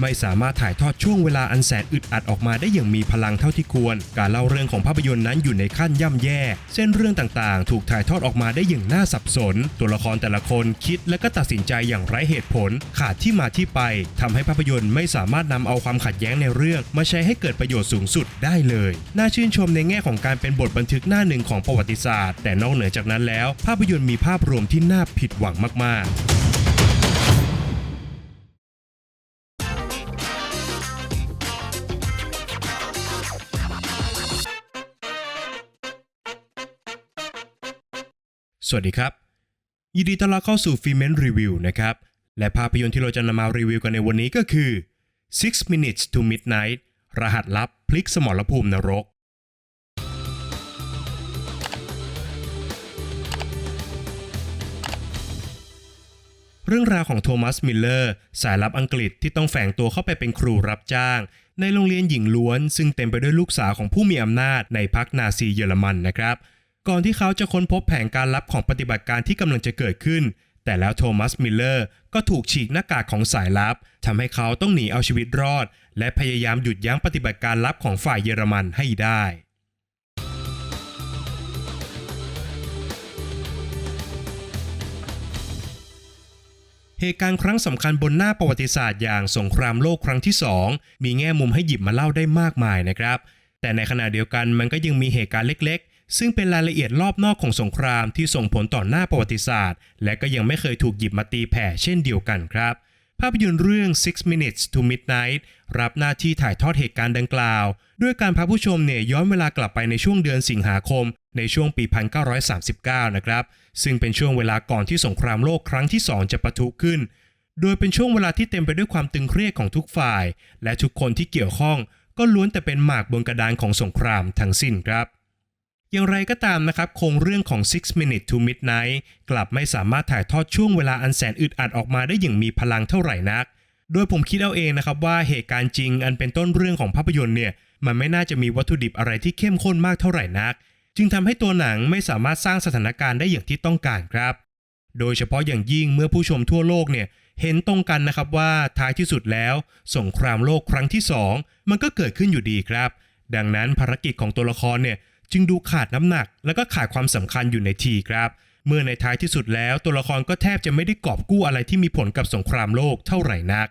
ไม่สามารถถ่ายทอดช่วงเวลาอันแสนอึดอัดออกมาได้อย่างมีพลังเท่าที่ควร การเล่าเรื่องของภาพยนตร์นั้นอยู่ในขั้นย่ำแย่ เส้นเรื่องต่างๆ ถูกถ่ายทอดออกมาได้อย่างน่าสับสน ตัวละครแต่ละคนคิดและก็ตัดสินใจอย่างไร้เหตุผล ขาดที่มาที่ไปทำให้ภาพยนตร์ไม่สามารถนำเอาความขัดแย้งในเรื่อง มาใช้ให้เกิดประโยชน์สูงสุดได้เลย น่าชื่นชมในแง่ของการเป็นบทบันทึกหน้าหนึ่งของประวัติศาสตร์ แต่นอกเหนือจากนั้นแล้ว ภาพยนตร์มีภาพรวมที่น่าผิดหวังมากๆ สวัสดีครับ ยินดีต้อนรับเข้าสู่ฟิเมนรีวิวนะครับ และภาพยนตร์ที่เราจะนำมารีวิวกันในวันนี้ก็คือ Six Minutes to Midnight รหัสลับพลิกสมรภูมินรก เรื่องราวของโทมัส มิลเลอร์ สายลับอังกฤษที่ต้องแฝงตัวเข้าไปเป็นครูรับจ้าง ในโรงเรียนหญิงล้วน ซึ่งเต็มไปด้วยลูกสาวของผู้มีอำนาจในพรรคนาซีเยอรมันนะครับ ก่อนที่เขาจะค้นพบแผนการลับของปฏิบัติการที่กำลังจะเกิดขึ้น แต่แล้วโทมัสมิลเลอร์ก็ถูกฉีกหน้ากากของสายลับทำให้เขาต้องหนีเอาชีวิตรอด และพยายามหยุดยั้งปฏิบัติการลับของฝ่ายเยอรมันให้ได้เหตุการณ์ครั้งสำคัญบนหน้าประวัติศาสตร์อย่างสงครามโลกครั้งที่ 2 มีแง่มุมให้หยิบมาเล่าได้มากมายนะครับ แต่ในขณะเดียวกันมันก็ยังมีเหตุการณ์เล็กๆ ซึ่งเป็นรายละเอียดรอบนอกของสงครามที่ส่งผลต่อหน้าประวัติศาสตร์ และก็ยังไม่เคยถูกหยิบมาตีแผ่เช่นเดียวกันครับ ภาพยนตร์เรื่อง Six Minutes to Midnight รับหน้าที่ถ่ายทอดเหตุการณ์ดังกล่าว ด้วยการพาผู้ชมเนี่ยย้อนเวลากลับไปในช่วงเดือนสิงหาคม ในช่วงปี 1939 นะครับ ซึ่งเป็นช่วงเวลาก่อนที่สงครามโลกครั้งที่ 2 จะปะทุขึ้น โดยเป็นช่วงเวลาที่เต็มไปด้วยความตึงเครียดของทุกฝ่าย และทุกคนที่เกี่ยวข้อง ก็ล้วนแต่เป็นหมากบนกระดานของสงครามทั้งสิ้นครับ อย่างไรก็ตามนะครับโครงเรื่องของ Six Minutes to Midnight กลับไม่สามารถถ่ายทอดช่วงเวลาอันแสนอึดอัดออกมาได้อย่างมีพลังเท่าไหร่นัก โดยผมคิดเอาเองนะครับว่าเหตุการณ์จริงอันเป็นต้นเรื่องของภาพยนตร์เนี่ยมันไม่น่าจะมีวัตถุดิบอะไรที่เข้มข้นมากเท่าไหร่นัก จึงทำให้ตัวหนังไม่สามารถสร้างสถานการณ์ได้อย่างที่ต้องการครับ โดยเฉพาะอย่างยิ่งเมื่อผู้ชมทั่วโลกเนี่ยเห็นตรงกันนะครับว่าท้ายที่สุดแล้วสงครามโลกครั้งที่ 2 มันก็เกิดขึ้นอยู่ดีครับ ดังนั้นภารกิจของตัวละครเนี่ย จึงดูขาดน้ำหนัก และก็ขาดความสำคัญอยู่ในทีครับ เมื่อในท้ายที่สุดแล้วตัวละครก็แทบจะไม่ได้กอบกู้อะไรที่มีผลกับสงครามโลกเท่าไหร่นัก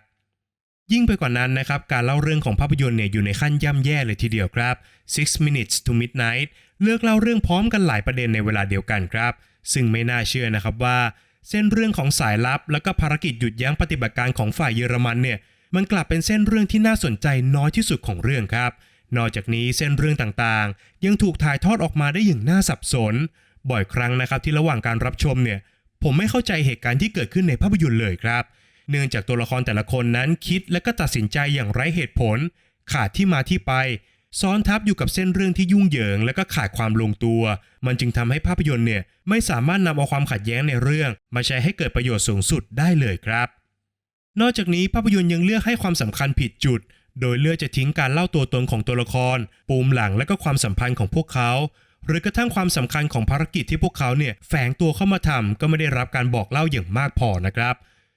ยิ่งไปกว่านั้นนะครับ การเล่าเรื่องของภาพยนตร์เนี่ยอยู่ในขั้นย่ำแย่เลยทีเดียวครับ Six Minutes to Midnight เลือกเล่าเรื่องพร้อมกันหลายประเด็นในเวลาเดียวกันครับ ซึ่งไม่น่าเชื่อนะครับว่า เส้นเรื่องของสายลับ และก็ภารกิจหยุดยั้งปฏิบัติการของฝ่ายเยอรมันเนี่ยมันกลับเป็นเส้นเรื่องที่น่าสนใจน้อยที่สุดของเรื่องครับ นอกจากนี้เส้นเรื่องต่างๆ ยังถูกถ่ายทอดออกมาได้อย่างน่าสับสน บ่อยครั้งนะครับที่ระหว่างการรับชมเนี่ย ผมไม่เข้าใจเหตุการณ์ที่เกิดขึ้นในภาพยนตร์เลยครับ เนื่องจากตัวละครแต่ละคนนั้นคิดและก็ตัดสินใจอย่างไร้เหตุผล ขาดที่มาที่ไป ซ้อนทับอยู่กับเส้นเรื่องที่ยุ่งเหยิง และก็ขาดความลงตัว มันจึงทำให้ภาพยนตร์เนี่ยไม่สามารถนำเอาความขัดแย้งในเรื่อง มาใช้ให้เกิดประโยชน์สูงสุดได้เลยครับนอกจากนี้ภาพยนตร์ยังเลือกให้ความสำคัญผิดจุด โดยเลือกจะทิ้งการเล่าตัวตนของตัวละคร ปูมหลังและก็ความสัมพันธ์ของพวกเขา หรือกระทั่งความสำคัญของภารกิจที่พวกเขาเนี่ยแฝงตัวเข้ามาทำก็ไม่ได้รับการบอกเล่าอย่างมากพอนะครับ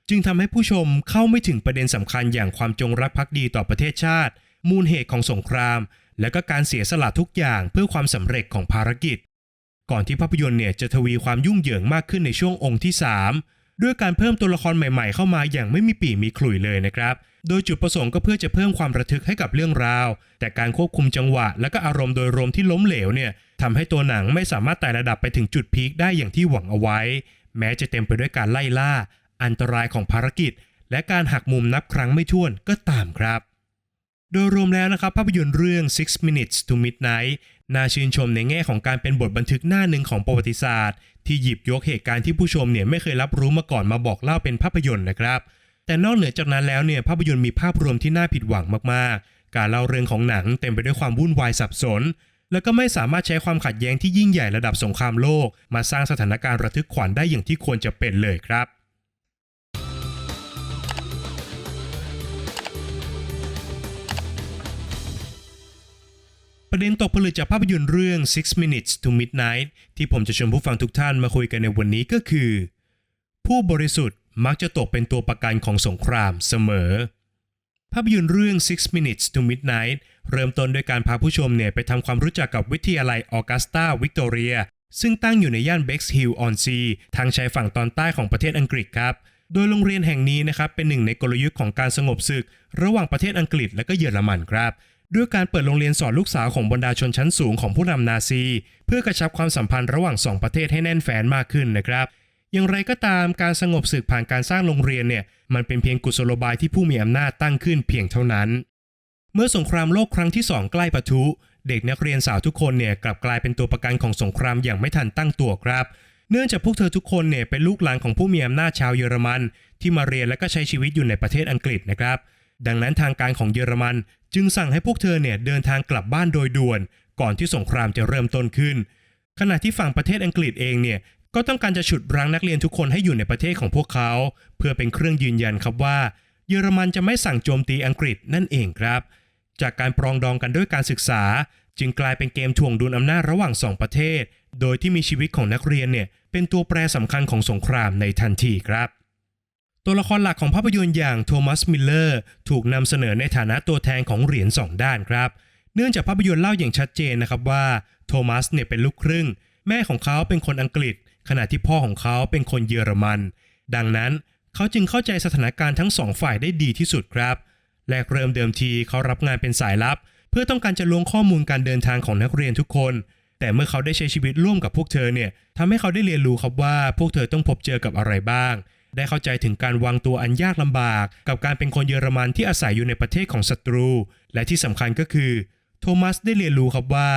จึงทำให้ผู้ชมเข้าไม่ถึงประเด็นสำคัญอย่างความจงรักภักดีต่อประเทศชาติ มูลเหตุของสงคราม และก็การเสียสละทุกอย่างเพื่อความสำเร็จของภารกิจ ก่อนที่ภาพยนตร์เนี่ยจะทวีความยุ่งเหยิงมากขึ้นในช่วงองค์ที่ 3 ด้วยการเพิ่มตัวละครใหม่ ๆ เข้ามาอย่างไม่มีปีมีขลุ่ยเลยนะครับ โดยจุดประสงค์ก็เพื่อจะเพิ่มความระทึกให้กับเรื่องราว แต่การควบคุมจังหวะ และก็อารมณ์โดยรวมที่ล้มเหลวเนี่ยทำให้ตัวหนังไม่สามารถไต่ระดับไปถึงจุดพีคได้อย่างที่หวังเอาไว้ แม้จะเต็มไปด้วยการไล่ล่า อันตรายของภารกิจ และการหักมุมนับครั้งไม่ถ้วนก็ตามครับ โดยรวมแล้วนะครับภาพยนตร์เรื่อง Six Minutes to Midnight น่าชื่นชมในแง่ของการเป็นบทบันทึกหน้าหนึ่งของประวัติศาสตร์ ที่หยิบยกเหตุการณ์ที่ผู้ชมเนี่ยไม่เคยรับรู้มาก่อนมาบอกเล่าเป็นภาพยนตร์นะครับ แต่นอกเหนือจากนั้นแล้วเนี่ยภาพยนตร์มีภาพรวมที่น่าผิดหวังมากๆ การเล่าเรื่องของหนังเต็มไปด้วยความวุ่นวายสับสน แล้วก็ไม่สามารถใช้ความขัดแย้งที่ยิ่งใหญ่ระดับสงครามโลก มาสร้างสถานการณ์ระทึกขวัญได้อย่างที่ควรจะเป็นเลยครับประเด็นตกผลึกจากภาพยนตร์เรื่อง Six Minutes to Midnight ที่ผมจะชวนผู้ฟังทุกท่านมาคุยกันในวันนี้ก็คือ ผู้บริสุทธิ์ มักจะตกเป็นตัวประกันของสงครามเสมอ ภาพยนตร์เรื่อง Six Minutes to Midnight เริ่มต้นโดยการพาผู้ชมเนี่ยไปทำความรู้จักกับวิทยาลัยออกัสตาวิกตอเรียซึ่งตั้งอยู่ในย่านเบ็กซ์ฮิลออนซีทางชายฝั่งตอนใต้ของประเทศอังกฤษครับ โดยโรงเรียนแห่งนี้นะครับเป็นหนึ่งในกลยุทธ์ของการสงบศึก ระหว่างประเทศอังกฤษและก็เยอรมันครับ ด้วยการเปิดโรงเรียนสอนลูกสาวของบรรดาชนชั้นสูงของผู้นำนาซี เพื่อกระชับความสัมพันธ์ระหว่างสองประเทศให้แน่นแฟนมากขึ้นนะครับ อย่างไรก็ตามการสงบศึกผ่านการสร้างโรงเรียนเนี่ยมันเป็นเพียงกุศโลบายที่ผู้มีอำนาจตั้งขึ้นเพียงเท่านั้น เมื่อสงครามโลกครั้งที่2ใกล้ปะทุ เด็กนักเรียนสาวทุกคนเนี่ยกลับกลายเป็นตัวประกันของสงครามอย่างไม่ทันตั้งตัวครับ เนื่องจากพวกเธอทุกคนเนี่ยเป็นลูกหลานของผู้มีอำนาจชาวเยอรมัน ที่มาเรียนและก็ใช้ชีวิตอยู่ในประเทศอังกฤษนะครับ ดังนั้นทางการของเยอรมัน จึงสั่งให้พวกเธอเนี่ยเดินทางกลับบ้านโดยด่วน ก่อนที่สงครามจะเริ่มต้นขึ้นขณะที่ฝั่งประเทศอังกฤษเองเนี่ยก็ต้องการจะฉุดรั้งนักเรียนทุกคนให้อยู่ในประเทศของพวกเขา เพื่อเป็นเครื่องยืนยันครับว่า เยอรมันจะไม่สั่งโจมตีอังกฤษนั่นเองครับ จากการปรองดองกันด้วยการศึกษา จึงกลายเป็นเกมถ่วงดุลอำนาจระหว่างสองประเทศ โดยที่มีชีวิตของนักเรียนเนี่ยเป็นตัวแปรสำคัญของสงครามในทันทีครับตัวละครหลักของภาพยนตร์อย่างโทมัส มิลเลอร์ ถูกนำเสนอในฐานะตัวแทนของเหรียญสองด้านครับ เนื่องจากภาพยนตร์เล่าอย่างชัดเจนนะครับว่า โทมัสเนี่ยเป็นลูกครึ่ง แม่ของเขาเป็นคนอังกฤษ ขณะที่พ่อของเขาเป็นคนเยอรมัน ดังนั้นเขาจึงเข้าใจสถานการณ์ทั้งสองฝ่ายได้ดีที่สุดครับแรกเริ่มเดิมทีเขารับงานเป็นสายลับ เพื่อต้องการจะล้วงข้อมูลการเดินทางของนักเรียนทุกคน แต่เมื่อเขาได้ใช้ชีวิตร่วมกับพวกเธอเนี่ยทำให้เขาได้เรียนรู้ครับว่าพวกเธอต้องพบเจอกับอะไรบ้าง ได้เข้าใจถึงการวางตัวอันยากลำบาก กับการเป็นคนเยอรมันที่อาศัยอยู่ในประเทศของศัตรู และที่สำคัญก็คือ โทมัสได้เรียนรู้ครับว่า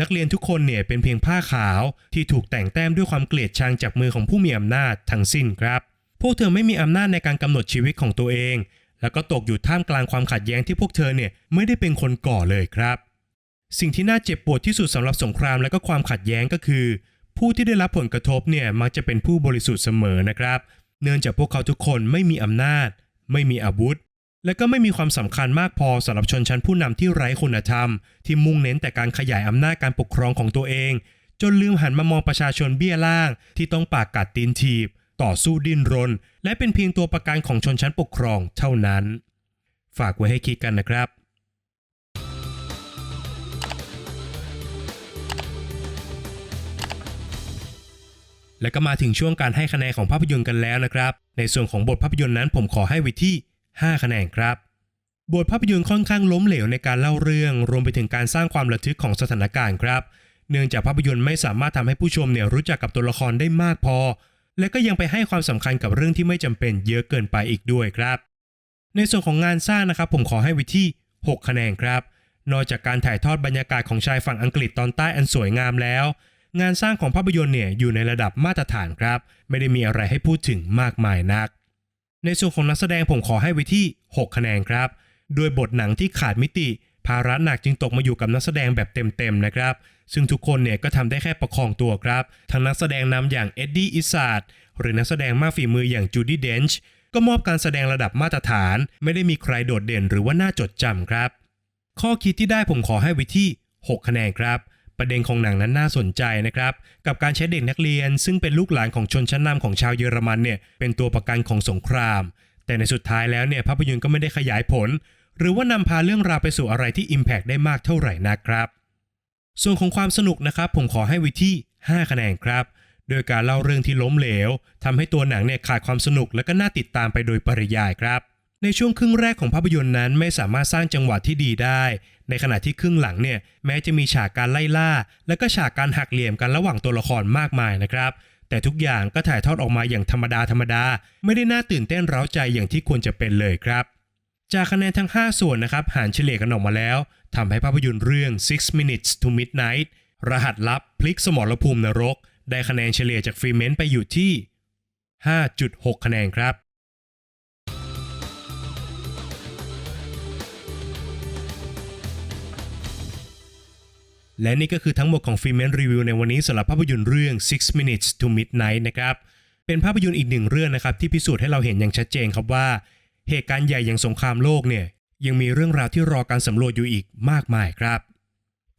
นักเรียนทุกคนเนี่ยเป็นเพียงผ้าขาวที่ถูกแต่งแต้มด้วยความเกลียดชังจากมือของผู้มีอำนาจทั้งสิ้นครับ พวกเธอไม่มีอำนาจในการกำหนดชีวิตของตัวเอง แล้วก็ตกอยู่ท่ามกลางความขัดแย้งที่พวกเธอเนี่ยไม่ได้เป็นคนก่อเลยครับ สิ่งที่น่าเจ็บปวดที่สุดสำหรับสงครามและก็ความขัดแย้งก็คือ ผู้ที่ได้รับผลกระทบเนี่ยมักจะเป็นผู้บริสุทธิ์เสมอนะครับ เนื่องจากพวกเขาทุกคนไม่มีอำนาจ ไม่มีอาวุธ และก็ไม่มีความสำคัญมากพอสำหรับชนชั้นผู้นำที่ไร้คุณธรรม ที่มุ่งเน้นแต่การขยายอำนาจการปกครองของตัวเอง จนลืมหันมามองประชาชนเบี้ยล่าง ที่ต้องปากกัดตีนถีบ ต่อสู้ดิ้นรน และเป็นเพียงตัวประกันของชนชั้นปกครองเท่านั้น ฝากไว้ให้คิดกันนะครับและก็มาถึงช่วงการให้คะแนนของภาพยนตร์กันแล้วนะครับ ในส่วนของบทภาพยนตร์นั้นผมขอให้ไว้ที่ 5 คะแนนครับ บทภาพยนตร์ค่อนข้างล้มเหลวในการเล่าเรื่อง รวมไปถึงการสร้างความระทึกของสถานการณ์ครับ เนื่องจากภาพยนตร์ไม่สามารถทำให้ผู้ชมเนี่ยรู้จักกับตัวละครได้มากพอ และก็ยังไปให้ความสำคัญกับเรื่องที่ไม่จำเป็นเยอะเกินไปอีกด้วยครับ ในส่วนของงานสร้างนะครับ ผมขอให้ไว้ที่ 6 คะแนนครับ นอกจากการถ่ายทอดบรรยากาศของชายฝั่งอังกฤษตอนใต้อันสวยงามแล้ว งานสร้างของภาพยนตร์เนี่ยอยู่ในระดับมาตรฐานครับ ไม่ได้มีอะไรให้พูดถึงมากมายนัก ในส่วนของนักแสดงผมขอให้ไว้ที่ 6 คะแนนครับ โดยบทหนังที่ขาดมิติ ภาระหนักจึงตกมาอยู่กับนักแสดงแบบเต็มๆนะครับ ซึ่งทุกคนเนี่ยก็ทำได้แค่ประคองตัวครับ ทั้งนักแสดงนำอย่างเอ็ดดี้อิสซาดหรือนักแสดงมากฝีมืออย่างจูดี้เดนช์ก็มอบการแสดงระดับมาตรฐาน ไม่ได้มีใครโดดเด่นหรือว่าน่าจดจำครับ ข้อคิดที่ได้ผมขอให้ไว้ที่ 6 คะแนนครับ ประเด็นของหนังนั้นน่าสนใจนะครับ กับการใช้เด็กนักเรียน ซึ่งเป็นลูกหลานของชนชั้นนำของชาวเยอรมันเนี่ยเป็นตัวประกันของสงคราม แต่ในสุดท้ายแล้วเนี่ยภาพยนตร์ก็ไม่ได้ขยายผล หรือว่านำพาเรื่องราวไปสู่อะไรที่ Impact ได้มากเท่าไหร่นะครับ ส่วนของความสนุกนะครับ ผมขอให้ไว้ที่ 5 คะแนนครับโดยการเล่าเรื่องที่ล้มเหลวทำให้ตัวหนังเนี่ยขาดความสนุกและก็น่าติดตามไปโดยปริยายครับ ในช่วงครึ่งแรกของภาพยนตร์นั้นไม่สามารถสร้างจังหวะที่ดีได้ ในขณะที่ครึ่งหลังเนี่ยแม้จะมีฉากการไล่ล่า และก็ฉากการหักเหลี่ยมกันระหว่างตัวละครมากมายนะครับ แต่ทุกอย่างก็ถ่ายทอดออกมาอย่างธรรมดาธรรมดา ไม่ได้น่าตื่นเต้นเร้าใจอย่างที่ควรจะเป็นเลยครับ จากคะแนนทั้ง 5 ส่วนนะครับหารเฉลี่ยกันออกมาแล้วทำให้ภาพยนตร์เรื่อง Six Minutes to Midnight รหัสลับพลิกสมรภูมินรก ได้คะแนนเฉลี่ยจากฟรีเมนต์ไปอยู่ที่ 5.6 คะแนนครับ และนี่ก็คือทั้งหมดของฟิเมนรีวิวในวันนี้สำหรับภาพยนตร์เรื่อง Six Minutes to Midnight นะครับ เป็นภาพยนตร์อีกหนึ่งเรื่องนะครับที่พิสูจน์ให้เราเห็นอย่างชัดเจนครับว่า เหตุการณ์ใหญ่อย่างสงครามโลกเนี่ยยังมีเรื่องราวที่รอการสำรวจอยู่อีกมากมายครับ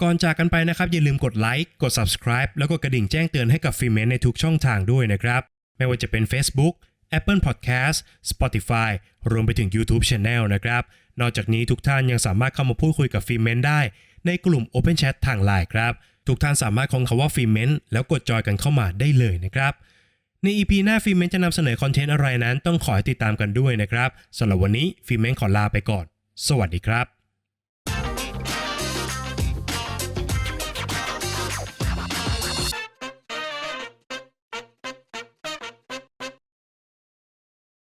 ก่อนจากกันไปนะครับอย่าลืมกดไลค์กด subscribe แล้วก็กระดิ่งแจ้งเตือนให้กับฟิเมนในทุกช่องทางด้วยนะครับ ไม่ว่าจะเป็น Facebook Apple Podcast Spotify รวมไปถึง YouTube Channel นะครับ นอกจากนี้ทุกท่านยังสามารถเข้ามาพูดคุยกับฟิเมนได้ ในกลุ่ม Open Chat ทางไลน์ครับทุกท่านสามารถคงคำว่าฟิเมนแล้วกดจอยกันเข้ามาได้เลยนะครับใน EP หน้าฟิเมนจะนำเสนอคอนเทนต์อะไรนั้นต้องขอให้ติดตามกันด้วยนะครับสำหรับวันนี้ฟิเมนขอลาไปก่อน สวัสดีครับ